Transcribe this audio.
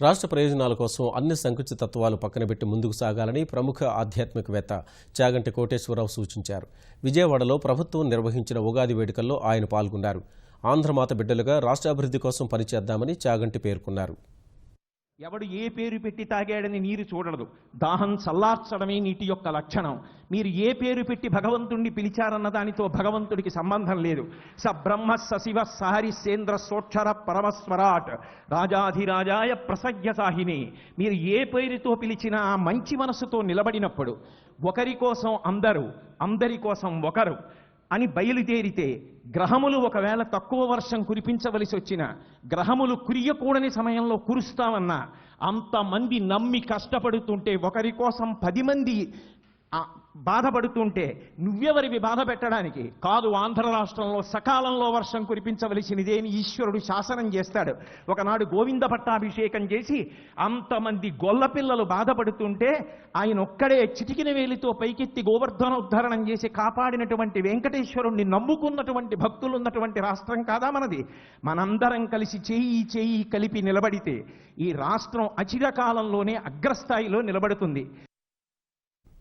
రాష్ట్ర ప్రయోజనాల కోసం అన్ని సంకుచిత తత్వాలు పక్కనబెట్టి ముందుకు సాగాలని ప్రముఖ ఆధ్యాత్మికవేత్త చాగంటి కోటేశ్వరరావు సూచించారు. విజయవాడలో ప్రభుత్వం నిర్వహించిన ఉగాది వేడుకల్లో ఆయన పాల్గొన్నారు. ఆంధ్రమాత బిడ్డలుగా రాష్ట్రాభివృద్ధి కోసం పనిచేద్దామని చాగంటి పేర్కొన్నారు. ఎవడు ఏ పేరు పెట్టి తాగాడని నీరు చూడదు దాహం చల్లార్చడమే నీటి యొక్క లక్షణం. మీరు ఏ పేరు పెట్టి భగవంతుణ్ణి పిలిచారన్న దానితో భగవంతుడికి సంబంధం లేదు. స బ్రహ్మ సశివ సహరి సేంద్ర సోక్షర పరమస్వరాట్. రాజాధిరాజాయ ప్రసజ్ఞ సాహిని. మీరు ఏ పేరుతో పిలిచినా ఆ మంచి మనసుతో నిలబడినప్పుడు ఒకరి కోసం అందరూ అందరి కోసం ఒకరు. అని బయలుదేరితే గ్రహములు ఒకవేళ తక్కువ వర్షం కురిపించవలసి వచ్చిన గ్రహములు కురియకూడని సమయంలో కురుస్తామన్నా అంతమంది నమ్మి కష్టపడుతుంటే ఒకరి కోసం పది మంది బాధపడుతుంటే నువ్వెవరివి బాధ పెట్టడానికి? కాదు ఆంధ్ర రాష్ట్రంలో సకాలంలో వర్షం కురిపించవలసినదే అని ఈశ్వరుడు శాసనం చేస్తాడు. ఒకనాడు గోవింద పట్టాభిషేకం చేసి అంతమంది గొల్ల పిల్లలు బాధపడుతుంటే ఆయన ఒక్కడే చిటికిన వేలితో పైకెత్తి గోవర్ధన ఉద్ధరణం చేసి కాపాడినటువంటి వెంకటేశ్వరుణ్ణి నమ్ముకున్నటువంటి భక్తులు ఉన్నటువంటి రాష్ట్రం కాదా మనది? మనందరం కలిసి చేయి చేయి కలిపి నిలబడితే ఈ రాష్ట్రం అచిరకాలంలోనే అగ్రస్థాయిలో నిలబడుతుంది.